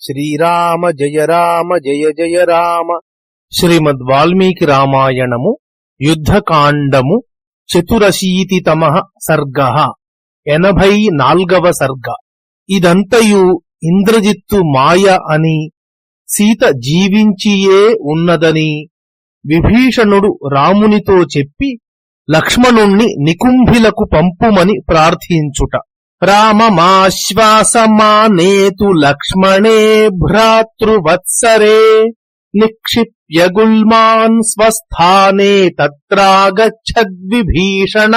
శ్రీరామ జయ రామ జయ జయ రామ. శ్రీమద్ వాల్మీకి రామాయణము యుద్ధకాండము చతురశీతితమ సర్గ ఎనభై నాల్గవ సర్గ. ఇదంతయు ఇంద్రజిత్తు మాయ అని సీత జీవించియే ఉన్నదని విభీషణుడు రామునితో చెప్పి లక్ష్మణుణ్ణి నికుంభిలకు పంపుమని ప్రార్థించుట. రామమాశ్వాసమానేతు లక్ష్మణే భ్రాతృవత్సరే నిక్షిప్య గుల్మాన్ స్వస్థానే తత్రాగచ్చద్విభీషణ.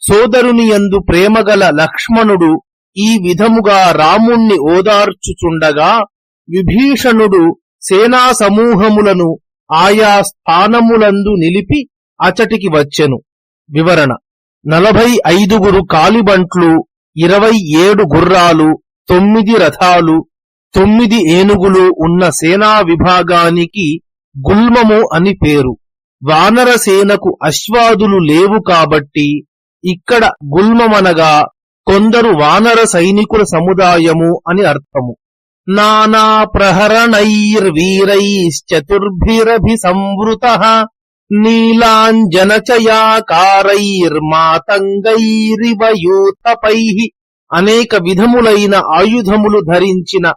సోదరుని యందు ప్రేమగల లక్ష్మణుడు ఈ విధముగా రాముణ్ణి ఓదార్చుచుండగా విభీషణుడు సేనా సమూహములను ఆయా స్థానములందు నిలిపి అచటికి వచ్చెను. వివరణ. నలభై ఐదుగురు కాలిబంట్లు ఇరవై ఏడు గుర్రాలు తొమ్మిది రథాలు తొమ్మిది ఏనుగులు ఉన్న సేనా విభాగానికి గుల్మము అని పేరు. వానరసేనకు అశ్వాదులు లేవు కాబట్టి ఇక్కడ గుల్మమనగా కొందరు వానర సైనికుల సముదాయము అని అర్థము. నానా ప్రహరణైర్వీరైశ్చతుర్భిరభి సంవృత నీలాంజనచయాకారైర్మాతంగైరివయూతపై అనేక విధములైన ఆయుధములు ధరించిన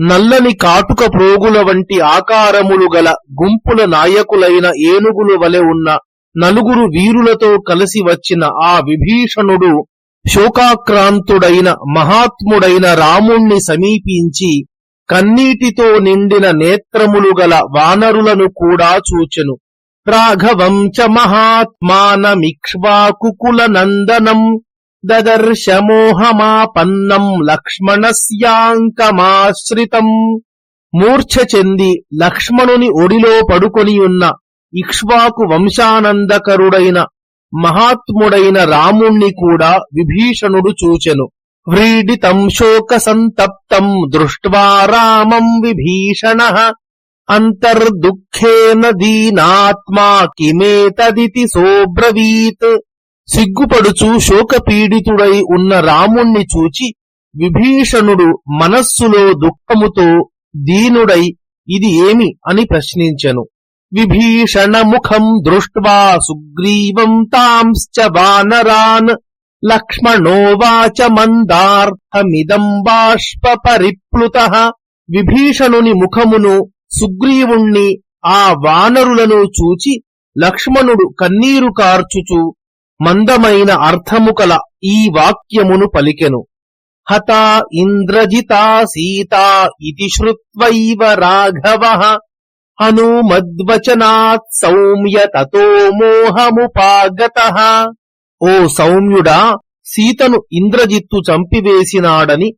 నల్లని కాటుక ప్రోగుల వంటి ఆకారములు గల గుంపుల నాయకులైన ఏనుగులు వలె ఉన్న నలుగురు వీరులతో కలిసి వచ్చిన ఆ విభీషణుడు శోకాక్రాంతుడైన మహాత్ముడైన రాముణ్ణి సమీపించి కన్నీటితో నిండిన నేత్రములు గల వానరులను కూడా చూచెను. రాఘవం చ మహాత్మానమిక్ష్వాకుకుల దదర్శమోహమాపన్నం లక్ష్మణస్యాంకమాశ్రితం మూర్ఛ చెంది లక్ష్మణుని ఒడిలో పడుకొనియున్న ఇక్ష్వాకు వంశానందకరుడైన మహాత్ముడైన రాముణ్ణి కూడా విభీషణుడు చూచెను. వ్రీడితం శోక సంతప్తం దృష్ట్వా రామం విభీషణ అంతర్దుఃఖేన దీనాత్మా కిమేతదితి సోబ్రవీత్. సిగ్గుపడుచు శోకపీడితుడై ఉన్న రాముణ్ణి చూచి విభీషణుడు మనస్సులో దుఃఖముతో దీనుడై ఇది ఏమి అని ప్రశ్నించెను. విభీషణ ముఖం దృష్ట్వా సుగ్రీవం తాంశ్చ వానరాన్. లక్ష్మణోవాచ మందార్థమిదం బాష్ప పరిప్లుత. విభీషణుని ముఖమును సుగ్రీవుణ్ణి ఆ వానరులను చూచి లక్ష్మణుడు కన్నీరు కార్చుచు మందమైన అర్థము కల ఈ వాక్యమును పలికెను. హతా ఇంద్రజితా సీతా ఇది శ్రుత్వైవ రాఘవ హనుమద్వచనాత్ సౌమ్య తతో మోహముపాగత. ఓ సౌమ్యుడా సీతను ఇంద్రజిత్తు చంపివేసినాడని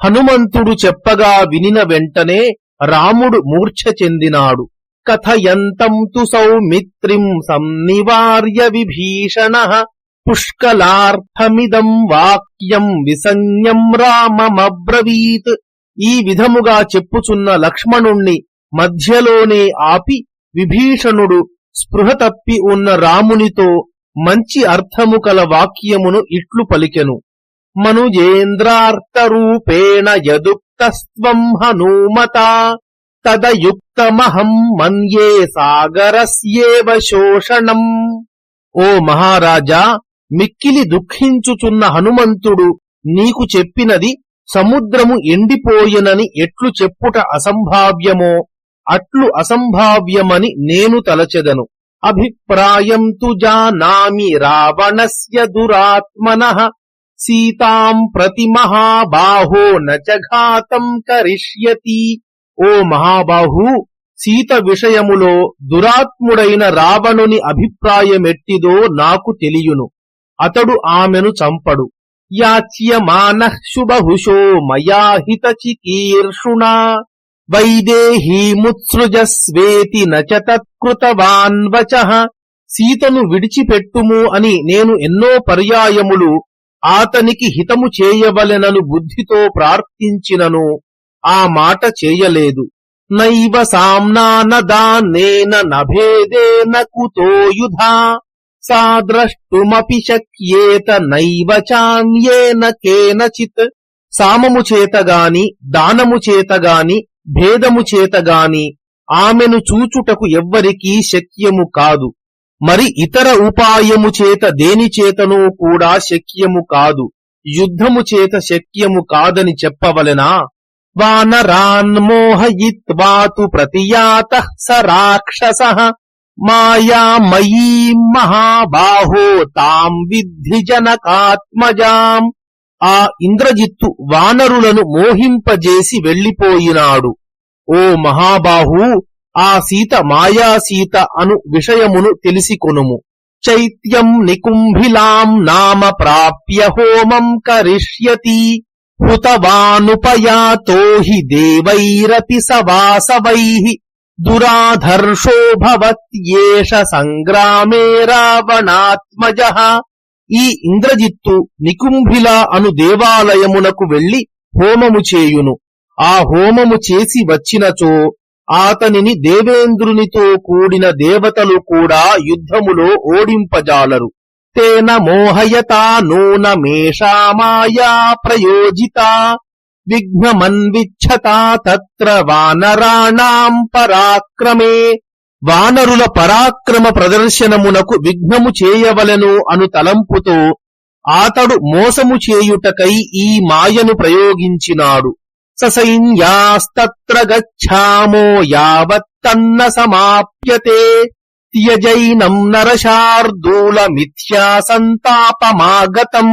హనుమంతుడు చెప్పగా వినిన వెంటనే రాముడు మూర్ఛ చెందినాడు. కథయంతం తు సౌమిత్రిం సంనివార్య విభీషణ. పుష్కలార్థమిదం వాక్యం విసంజ్ఞం రామమబ్రవీత్. ఈ విధముగా చెప్పుచున్న లక్ష్మణుణ్ణి మధ్యలోనే ఆపి విభీషణుడు స్పృహ తప్పి ఉన్న రామునితో మంచి అర్థము కల వాక్యమును ఇట్లు పలికెను. మనుజేంద్రార్తరూపేణ యదుక్తస్త్వం హనుమత తదయుక్తమహం మన్యే సాగరస్యేవ శోషణం ఓ మహారాజా మిక్కిలి దుఃఖించుచున్న హనుమంతుడు నీకు చెప్పినది సముద్రము ఎండిపోయినని ఎట్లు చెప్పుట అసంభావ్యమో అట్లు అసంభావ్యమని నేను తలచెదను. అభిప్రాయం తు జానామి రావణస్య దురాత్మన సీతాం ప్రతి మహాబాహో నచఘాతం కరిష్యతి. ఓ మహాబాహు సీత విషయములో దురాత్ముడైన రావణుని అభిప్రాయమెట్టిదో నాకు తెలియును. అతడు ఆమెను చంపడు. యాచ్యమాన శుభహుషో మయాహిత చికీర్షుణా. వైదేహీముత్సృజస్వేతి నచ సీతను విడిచిపెట్టుము అని నేను ఎన్నో పర్యాయములు ఆతనికి హితము చేయవలెనను బుద్ధితో ప్రార్థించినను ఆ మాట చేయలేదు. నైవ సామ్నాన దానేన నభేదేన కుతో యుధా సా ద్రష్టుమపి శక్యేత నైవ చాన్యేన కేనచిత్. సామము చేతగాని దానము చేతగాని భేదము చేతగాని ఆమెను చూచుటకు ఎవ్వరికీ శక్యము కాదు. మరి ఇతర ఉపాయము చేత దేని చేతనూ కూడా శక్యము కాదు. యుద్ధము చేత శక్యము కాదని చెప్పవలెనా? వానరాన్మోహయిత్వాతు ప్రతియాత స రాక్షస. మాయామయీ మహాబాహో తాం విద్ధి జనకాత్మజాం. ఆ ఇంద్రజిత్తు వానరులను మోహింపజేసి వెళ్ళిపోయినాడు ఓ మహాబాహు ఆ సీత మాయా సీత అను విషయమును తెలిసికొనుము. చైత్యం నికుంభిలాం నామ ప్రాప్య హోమం కరిష్యతి హుతవానుపయాతో హి దేవైరపి సవాసవై దురాధర్షో భవత్యేష సంగ్రామే రావణాత్మజ. ఈ ఇంద్రజిత్తు నికుంభిల అను దేవాలయమునకు వెళ్ళి హోమము చేయును. ఆ హోమము చేసి వచ్చినచో ఆతనిని దేవేంద్రునితో కూడిన దేవతలు కూడా యుద్ధములో ఓడింపజాలరు. తేన మోహయతా నూన మేషామాయా ప్రయోజిత. విఘ్నమన్విచ్చతా తత్ర వానరాణాం పరాక్రమే. వానరుల పరాక్రమ ప్రదర్శనమునకు విఘ్నము చేయవలెను అను తలంపుతో ఆతడు మోసము చేయుటకై ఈ మాయను ప్రయోగించినాడు. ససైన్యాస్తత్ర గచ్చామో యావత్తన్న సమాప్యతే త్యజైనం నరశార్దూలమిథ్యా సంతాపమాగతం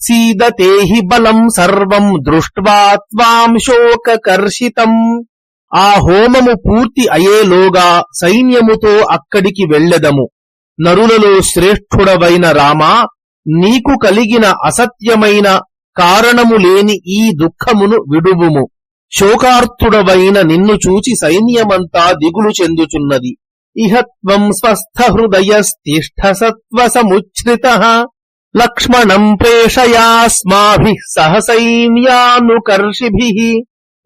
సీదతే హి బలం సర్వం దృష్ట్వా త్వాం శోకకర్షితం ఆ హోమము పూర్తి అయేలోగా సైన్యముతో అక్కడికి వెళ్ళెదము నరులలో శ్రేష్ఠుడవైన రామా నీకు కలిగిన అసత్యమైన కారణము లేని ఈ దుఃఖమును విడువుము. శోకార్తుడవైన నిన్ను చూచి సైన్యమంతా దిగులు చెందుచున్నది. ఇహత్వం స్వస్థ హృదయస్తిష్ఠ సత్వ లక్ష్మణం ప్రేషయాస్మాభి సహసైన్యానుకర్షిభి.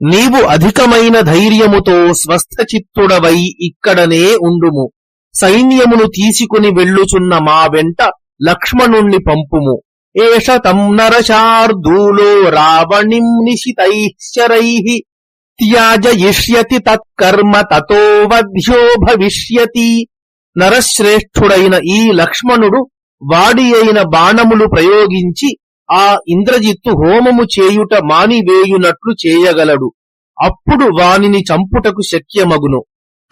నీవు అధికమైన ధైర్యముతో స్వస్థచిత్తుడవై ఇక్కడనే ఉండుము. సైన్యమును తీసుకుని వెళ్ళుచున్న మా వెంట లక్ష్మణుణ్ణి పంపుము. ఏష తం నరశార్దూలో రావణిం నిశితైశ్చరై త్యాజయిష్యతి తత్కర్మ తతో వధ్యో భవిష్యతి. నరశ్రేష్ఠుడైన ఈ లక్ష్మణుడు వాడి అయిన బాణములు ప్రయోగించి ఆ ఇంద్రజిత్తు హోమము చేయుట మానివేయునట్లు చేయగలడు. అప్పుడు వానిని చంపుటకు శక్యమగును.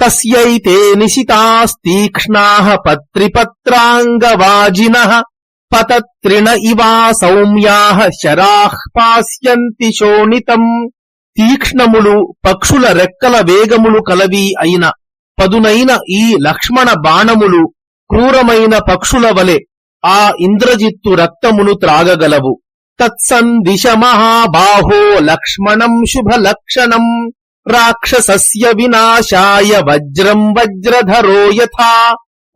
తస్యైతే నిశితాస్తీక్ష్ణా పత్రిపత్రాంగవాజిన పతత్రిణ ఇవా సౌమ్యా శరాః పాస్యంతి శోణితం. తీక్ష్ణములు పక్షుల రెక్కల వేగములు కలవి అయిన పదునైన ఈ లక్ష్మణ బాణములు క్రూరమైన పక్షుల వలె ఆ ఇంద్రజిత్తు రక్తమును త్రాగగలవు. తత్సందిశ మహాబాహో లక్ష్మణం శుభలక్షణం. రాక్షసస్య వినాశాయ వజ్రం వజ్రధరో యథా.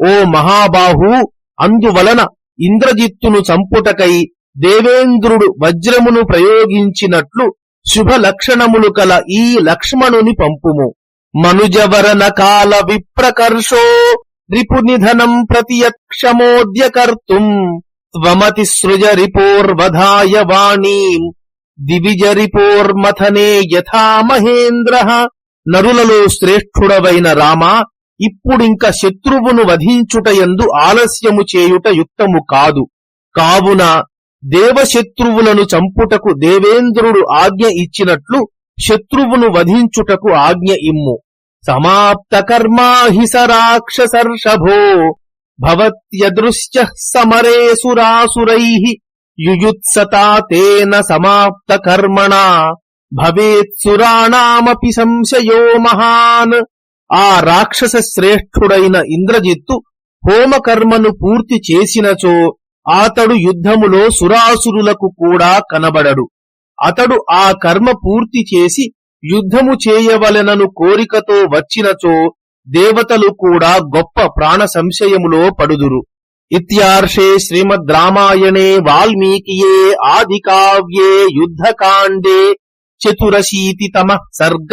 ఓ మహాబాహు అందువలన ఇంద్రజిత్తును చంపుటకై దేవేంద్రుడు వజ్రమును ప్రయోగించినట్లు శుభ లక్షణములు కల ఈ లక్ష్మణుని పంపుము. మనుజవరణ కాల విప్రకర్షో రిపునిధనం ప్రతియక్షమోద్య కర్తుం త్వమతి సృజ రిపోర్వధాయ వాణీం. దివిజ రిపోర్మథనే యథా మహేంద్ర. నరులలో శ్రేష్ఠుడవైన రామ ఇప్పుడింక శత్రువును వధించుటయందు ఆలస్యము చేయుట యుక్తము కాదు. కావున దేవశత్రువులను చంపుటకు దేవేంద్రుడు ఆజ్ఞ ఇచ్చినట్లు శత్రువును వధించుటకు ఆజ్ఞ ఇమ్ము. సమాప్త కర్మాహిస రాక్షసర్షభో భవత్యదృశ్య సమరేసురాసురై యుయుత్సతా తేన సమాప్త కర్మణ భవేత్సురాణామపి సంశయో మహాన్. ఆ రాక్షస శ్రేష్ఠుడైన ఇంద్రజిత్తు హోమకర్మను పూర్తి చేసినచో అతడు యుద్ధములో సురాసురులకు కూడా కనబడడు. అతడు ఆ కర్మ పూర్తి చేసి యుద్ధము చేయవలెనను కోరికతో వచ్చినచో దేవతలు కూడా గొప్ప ప్రాణ సంశయములో పడుదురు. ఇత్యార్షే శ్రీమద్ రామాయణే వాల్మీకియే ఆది కావ్యే యుద్ధకాండే చతురశీతితమ సర్గ.